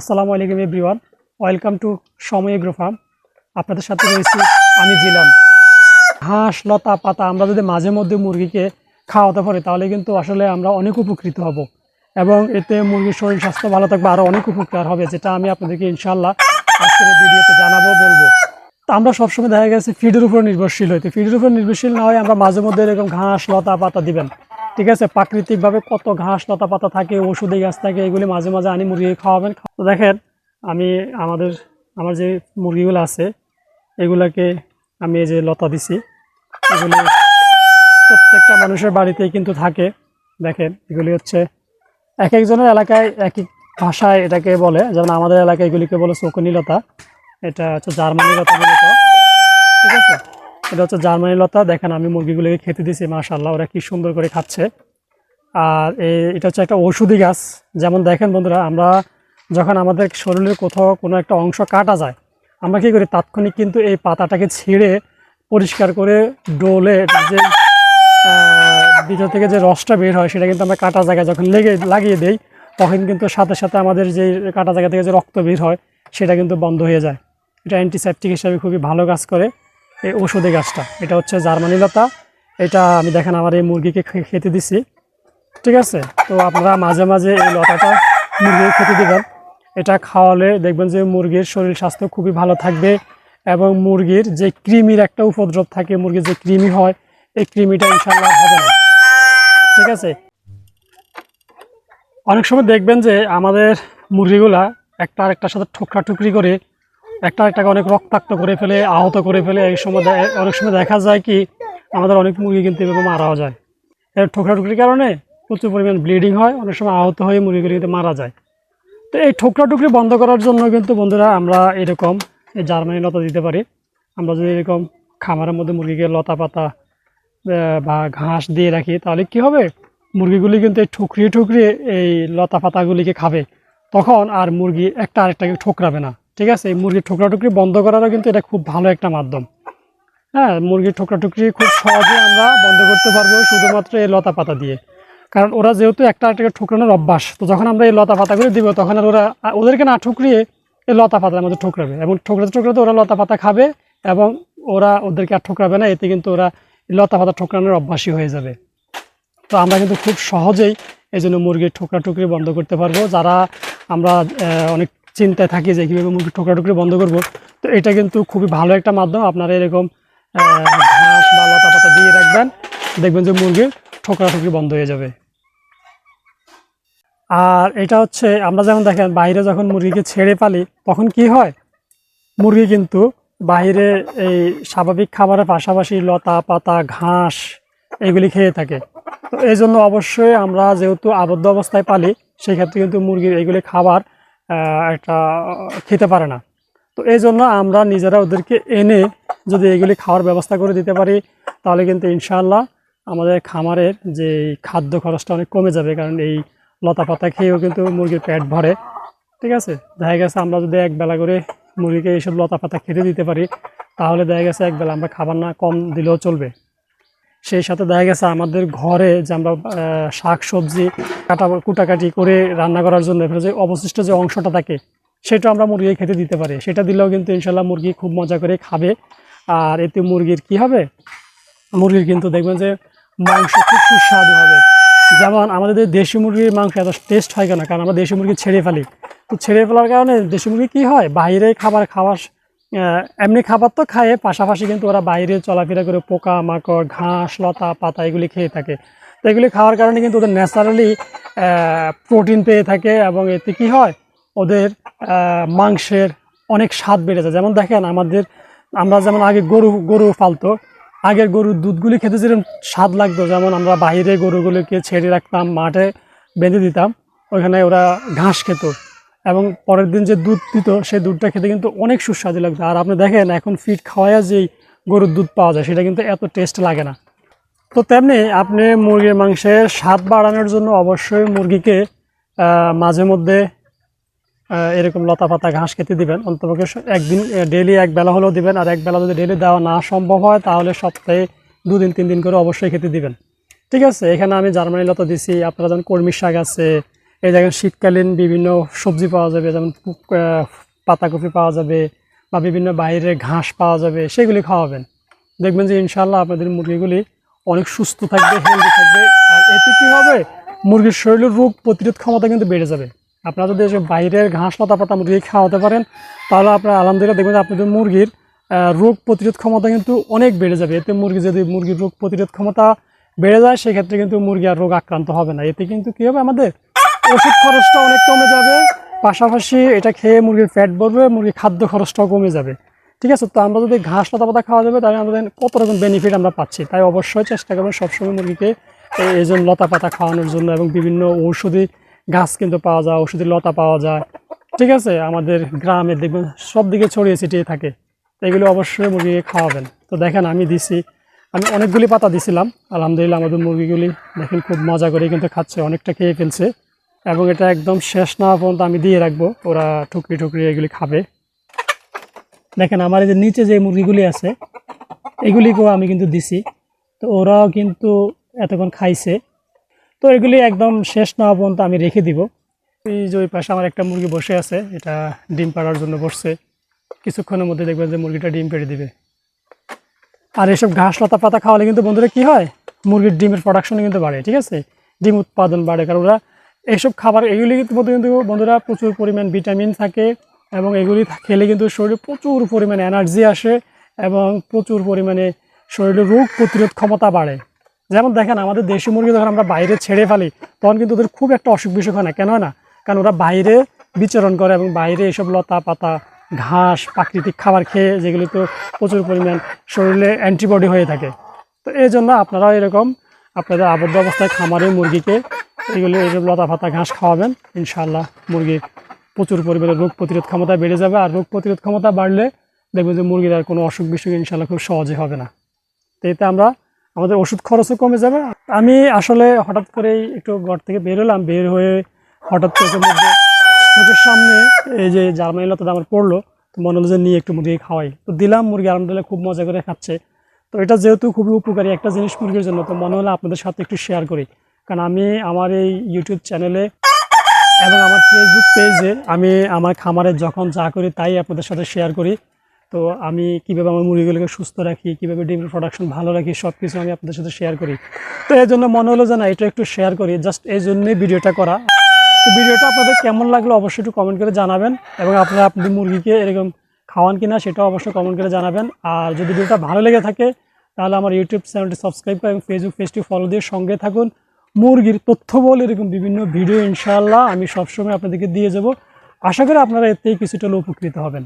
আসসালামু আলাইকুম everyone. Welcome to Somoy farm. আপনাদের সাথে রয়েছি আমি জিলাম ঘাস লতা, পাতা, আমরা যদি মাঝে মধ্যে মুরগিকে খাওয়াতে পারি, তাহলে কিন্তু আসলে আমরা অনেক উপকৃত হব। এবং এতে মুরগির শরীর স্বাস্থ্য ভালো থাকবে আরও অনেক উপকার হবে, যেটা আমি আপনাদেরকে ইনশাল্লাহ আজকের ভিডিওতে জানাব, বলব। তো আমরা সবসময় দেখা গেছে ফিডের উপর নির্ভরশীল হইতে ফিডের উপর নির্ভরশীল না হয় আমরা মাঝে মধ্যে এরকম ঘাস, লতা, পাতা দিবেন। ঠিক আছে, প্রাকৃতিকভাবে কত ঘাস লতা পাতা থাকে, ওষুধি গাছ থাকে, এগুলি মাঝে মাঝে আনি মুরগি খাওয়াবেন। তো দেখেন, আমি আমাদের, আমার যে মুরগিগুলো আছে, এগুলাকে আমি এই যে লতা দিছি। এগুলি প্রত্যেকটা মানুষের বাড়িতেই কিন্তু থাকে। দেখেন, এগুলি হচ্ছে এক একজনের এলাকায় এক এক ভাষায় এটাকে বলে। যেমন আমাদের এলাকায় এগুলিকে বলে শকুনি লতা, এটা হচ্ছে জার্মানি লতা ঠিক আছে? এটা হচ্ছে জার্মানি লতা। দেখেন আমি মুরগিগুলোকে খেতে দিছি মাশাল্লাহ ওরা কি সুন্দর করে খাচ্ছে। আর এটা হচ্ছে একটা ঔষধি গাছ। যেমন দেখেন বন্ধুরা, আমরা যখন আমাদের শরীরের কোথাও কোনো একটা অংশ কাটা যায়, আমরা কী করি, তাৎক্ষণিক কিন্তু এই পাতাটাকে ছিঁড়ে পরিষ্কার করে ডোলে যে ভিতর থেকে যে রসটা বের হয়, সেটা কিন্তু আমরা কাটা জায়গায় যখন লেগে, লাগিয়ে দেই, তখন কিন্তু সাথে সাথে আমাদের যে কাটা জায়গা থেকে যে রক্ত বের হয়, সেটা কিন্তু বন্ধ হয়ে যায়। এটা অ্যান্টিসেপটিক হিসাবে খুবই ভালো কাজ করে। এই ঔষধি গাছটা। এটা হচ্ছে জার্মানি লতা। এটা আমি দেখেন আমার এই মুরগিকে খেতে দিছি। ঠিক আছে? তো আপনারা মাঝে মাঝে এই লতাটা মুরগিকে খেতে দেবেন। এটা খাওয়ালে দেখবেন যে মুরগির শরীর স্বাস্থ্য খুবই ভালো থাকবে এবং মুরগির যে কৃমির একটা উপদ্রব থাকে, মুরগির যে কৃমি হয়, এই কৃমিটা ইনশাল্লাহ হবে না। ঠিক আছে? অনেক সময় দেখবেন যে আমাদের মুরগিগুলা একটা আরেকটার সাথে ঠোকরা টুকরি করে একটা একটাকে অনেক রক্তাক্ত করে ফেলে, আহত করে ফেলে। এই সময় অনেক সময় দেখা যায় কি, আমাদের অনেক মুরগি কিন্তু এভাবে মারাও যায়। এর ঠোকরা টুকরির কারণে প্রচুর পরিমাণ ব্লিডিং হয়, অনেক সময় আহত হয়ে মুরগিগুলি কিন্তু মারা যায়। তো এই ঠোকরা টুকরি বন্ধ করার জন্য কিন্তু বন্ধুরা আমরা এরকম এই জার্মানি লতা দিতে পারি। আমরা যদি এরকম খামারের মধ্যে মুরগিকে লতা পাতা বা ঘাস দিয়ে রাখি, তাহলে কি হবে? মুরগিগুলি কিন্তু এই ঠুকরিয়ে ঠুকরিয়ে এই লতা পাতাগুলিকে খাবে। তখন আর মুরগি একটা আরেকটাকে ঠোকরাবে না। ঠিক আছে? এই মুরগির ঠোকরা টুকরি বন্ধ করারও কিন্তু এটা খুব ভালো একটা মাধ্যম। হ্যাঁ মুরগির ঠোকরা টুকরি খুব সহজে আমরা বন্ধ করতে পারব শুধুমাত্র এই লতা পাতা দিয়ে। কারণ ওরা যেহেতু একটা আরেকটাকে ঠোকরানোর অভ্যাস, তো যখন আমরা এই লতা পাতাগুলো দিব, তখন আর ওরা ওদেরকে না ঠুকরিয়ে এই লতা পাতার মধ্যে ঠোকরাবে। এবং ঠোকরাতে ঠোকরাতে ওরা লতা পাতা খাবে এবং ওরা ওদেরকে আর ঠোকরাবে না, এতে কিন্তু ওরা লতা পাতা ঠোকরানোর অভ্যাসই হয়ে যাবে। তো আমরা কিন্তু খুব সহজেই এই জন্য মুরগির ঠোকরা টুকরি বন্ধ করতে পারব। যারা আমরা অনেক চিন্তায় থাকি যে কীভাবে মুরগির ঠোকরা টুকরি বন্ধ করব। তো এটা কিন্তু খুবই ভালো একটা মাধ্যম। আপনারা এরকম ঘাস বা লতা পাতা দিয়ে রাখবেন, দেখবেন যে মুরগির ঠোকরা টুকরি বন্ধ হয়ে যাবে। আর এটা হচ্ছে, আমরা যেমন দেখেন বাইরে যখন মুরগিকে ছেড়ে পালি, তখন কি হয়? মুরগি কিন্তু বাইরে এই স্বাভাবিক খাবারের পাশাপাশি লতা, পাতা, ঘাস এগুলি খেয়ে থাকে। তো এই জন্য অবশ্যই আমরা যেহেতু আবদ্ধ অবস্থায় পালি, সেক্ষেত্রে কিন্তু মুরগির এগুলি খাবার একটা খেতে পারে না। তো এই জন্য আমরা নিজেরা ওদেরকে এনে যদি এগুলি খাওয়ার ব্যবস্থা করে দিতে পারি, তাহলে কিন্তু ইনশাআল্লাহ আমাদের খামারের যে খাদ্য খরচটা অনেক কমে যাবে, কারণ এই লতা পাতা খেয়েও কিন্তু মুরগির পেট ভরে। ঠিক আছে? দেখা গেছে আমরা যদি এক বেলা করে মুরগিকে এইসব লতা পাতা খেতে দিতে পারি, তাহলে দেখা গেছে এক বেলা আমরা খাবার না কম দিলেও চলবে। সেই সাথে দেখা গেছে আমাদের ঘরে যে আমরা শাক সবজি কাটা, কুটাকাটি করে রান্না করার জন্য যে অবশিষ্ট যে অংশটা থাকে, সেটা আমরা মুরগি খেতে দিতে পারি। সেটা দিলেও কিন্তু ইনশাল্লাহ মুরগি খুব মজা করে খাবে। আর এতে মুরগির কি হবে? মুরগির কিন্তু দেখবেন যে মাংস খুব সুস্বাদু হবে। যেমন আমাদের দেশি মুরগির মাংস এত টেস্ট হয় কেন? কারণ আমরা দেশি মুরগি ছেড়ে ফেলি। তো ছেড়ে ফেলার কারণে দেশি মুরগি কী হয়? বাইরে খাবার খাওয়ার এমনি খাবার তো খায়, পাশাপাশি কিন্তু ওরা বাইরে চলাফেরা করে পোকা মাকড় ঘাস, লতা, পাতা এগুলি খেয়ে থাকে। তো এগুলি খাওয়ার কারণে কিন্তু ওদের ন্যাচারালি প্রোটিন পেয়ে থাকে এবং এতে কি হয়, ওদের মাংসের অনেক স্বাদ বেড়ে যায়। যেমন দেখেন আমাদের, আমরা যেমন আগে গরু গরু পালতো, আগের গরুর দুধগুলি খেতে যেরকম স্বাদ লাগতো, যেমন আমরা বাইরে গরুগুলিকে ছেড়ে রাখতাম, মাঠে বেঁধে দিতাম ওইখানে ওরা ঘাস খেত। এবং পরের দিন যে দুধ দিত সেই দুধটা খেতে কিন্তু অনেক সুস্বাদু লাগতো। আর আপনি দেখেন, এখন ফিট খাওয়ায় যেই গরুর দুধ পাওয়া যায়, সেটা কিন্তু এত টেস্ট লাগে না। তো তেমনি আপনি মুরগির মাংসের স্বাদ বাড়ানোর জন্য অবশ্যই মুরগিকে মাঝে মধ্যে এরকম লতা পাতা ঘাস খেতে দিবেন। অন্তপক্ষে একদিন ডেলি এক বেলা হলেও দিবেন। আর এক বেলা যদি ডেলি দেওয়া না সম্ভব হয়, তাহলে সপ্তাহে দুদিন, তিন দিন করে অবশ্যই খেতে দিবেন। ঠিক আছে, এখানে আমি জার্মানি লতা দিছি। আপনারা যেমন কর্মী শাক আছে এই জায়গায় শীতকালীন বিভিন্ন সবজি পাওয়া যাবে, যেমন পাতাকপি পাওয়া যাবে বা বিভিন্ন বাইরের ঘাস পাওয়া যাবে, সেগুলি খাওয়াবেন। দেখবেন যে ইনশাল্লাহ আপনাদের মুরগিগুলি অনেক সুস্থ থাকবে হেলদি থাকবে, আর এতে কী হবে? মুরগির শরীরের রোগ প্রতিরোধ ক্ষমতা কিন্তু বেড়ে যাবে। আপনারা যদি বাইরের ঘাস লতা পাতা মুরগি খাওয়াতে পারেন, তাহলে আপনার আলহামদুলিল্লাহ দেখবেন আপনাদের মুরগির রোগ প্রতিরোধ ক্ষমতা কিন্তু অনেক বেড়ে যাবে। এতে মুরগি যদি মুরগির রোগ প্রতিরোধ ক্ষমতা বেড়ে যায়, সেক্ষেত্রে কিন্তু মুরগি আর রোগ আক্রান্ত হবে না। এতে কিন্তু কী হবে আমাদের? ওষুধ খরচটা অনেক কমে যাবে। পাশাপাশি এটা খেয়ে মুরগির ফ্যাট বলবে মুরগির খাদ্য খরচটাও কমে যাবে। ঠিক আছে? তো আমরা যদি ঘাস, লতা পাতা খাওয়া যাবে, তাহলে আমাদের কত রকম বেনিফিট আমরা পাচ্ছি? তাই অবশ্যই চেষ্টা করবেন সবসময় মুরগিকে এই- জন্য লতা পাতা খাওয়ানোর জন্য এবং বিভিন্ন ঔষধি গাছ কিন্তু পাওয়া যায়, ঔষধি লতা পাওয়া যায়। ঠিক আছে? আমাদের গ্রামে দেখবেন সব দিকে ছড়িয়ে ছিটিয়ে থাকে। এগুলো অবশ্যই মুরগিকে খাওয়াবেন। তো দেখেন, আমি দিছি, আমি অনেকগুলি পাতা দিছিলাম। আলহামদুলিল্লাহ আমাদের মুরগিগুলি দেখেন খুব মজা করে কিন্তু খাচ্ছে, অনেকটা খেয়ে ফেলছে। এবং এটা একদম শেষ না পর্যন্ত আমি দিয়ে রাখব। ওরা ঠুকরি ঠুকরি এগুলি খাবে। দেখেন, আমার এই যে নিচে যে মুরগিগুলি আছে, এগুলিকেও আমি কিন্তু দিছি। তো ওরাও কিন্তু এতক্ষণ খাইছে। তো এগুলি একদম শেষ না পর্যন্ত আমি রেখে দিব। এই যে ওই পাশে আমার একটা মুরগি বসে আছে, এটা ডিম পাড়ার জন্য বসছে। কিছুক্ষণের মধ্যে দেখবেন যে মুরগিটা ডিম পেড়ে দিবে। আর এসব ঘাস, লতা পাতা খাওয়ালে কিন্তু বন্ধুরা কি হয়? মুরগির ডিমের প্রোডাকশনও কিন্তু বাড়ে, ঠিক আছে? ডিম উৎপাদন বাড়ে, কারণ ওরা এইসব খাবার, এগুলি মধ্যে কিন্তু বন্ধুরা প্রচুর পরিমাণ ভিটামিন থাকে এবং এগুলি খেলে কিন্তু শরীরে প্রচুর পরিমাণে এনার্জি আসে এবং প্রচুর পরিমাণে শরীরে রোগ প্রতিরোধ ক্ষমতা বাড়ে। যেমন দেখেন, আমাদের দেশি মুরগি যখন আমরা বাইরে ছেড়ে ফেলি, তখন কিন্তু ওদের খুব একটা অসুখ বিসুখ হয় না। কেন না? কারণ ওরা বাইরে বিচরণ করে এবং বাইরে এসব লতা পাতা, ঘাস, প্রাকৃতিক খাবার খেয়ে যেগুলি তো প্রচুর পরিমাণ শরীরে অ্যান্টিবডি হয়ে থাকে। তো এই জন্য আপনারাও এরকম আপনাদের আবদ্ধ অবস্থায় খামারে মুরগিকে এগুলো এইসব লতা পাতা ঘাস খাওয়াবেন ইনশাল্লাহ মুরগির প্রচুর পরিমাণে রোগ প্রতিরোধ ক্ষমতা বেড়ে যাবে। আর রোগ প্রতিরোধ ক্ষমতা বাড়লে দেখবেন যে মুরগির আর কোনো অসুখ বিসুখ ইনশাল্লাহ খুব সহজে হবে না। তো এতে আমরা, আমাদের ওষুধ খরচও কমে যাবে। আমি আসলে হঠাৎ করেই একটু ঘর থেকে বের হলাম, বের হয়ে হঠাৎ চোখের মধ্যে, চোখের সামনে এই যে জার্মানি লতাটা আমার পড়ল, তো মনে হলো যে নিয়ে একটু মুরগি খাওয়াই। তো দিলাম, মুরগি আলহামদুলিল্লাহ খুব মজা করে খাচ্ছে। তো এটা যেহেতু খুবই উপকারী একটা জিনিস মুরগির জন্য, তো মনে হলো আপনাদের সাথে একটু শেয়ার করি। কারণ আমি আমার এই ইউটিউব চ্যানেলে এবং আমার ফেসবুক পেজে আমি আমার খামারে যখন যা করি তাই আপনাদের সাথে শেয়ার করি। তো আমি কীভাবে আমার মুরগিগুলোকে সুস্থ রাখি, কীভাবে ডিমের প্রোডাকশন ভালো রাখি সব কিছু আমি আপনাদের সাথে শেয়ার করি। তো এই জন্য মনে হলো যে না, এটা একটু শেয়ার করি জাস্ট এই জন্যই ভিডিওটা করা। তো ভিডিওটা আপনাদের কেমন লাগল অবশ্যই একটু কমেন্ট করে জানাবেন এবং আপনারা আপনাদের মুরগিকে এরকম খাওয়ান কিনা সেটাও অবশ্যই কমেন্ট করে জানাবেন। আর যদি ভিডিওটা ভালো লেগে থাকে, তাহলে আমার ইউটিউব চ্যানেলটি সাবস্ক্রাইব করে এবং ফেসবুক পেজটি ফলো দিয়ে সঙ্গে থাকুন। মুরগির তথ্য বল এরকম বিভিন্ন ভিডিও ইনশাআল্লাহ আমি সবসময় আপনাদেরকে দিয়ে যাব। আশা করি আপনারা এতেই কিছুটা উপকৃত হবেন।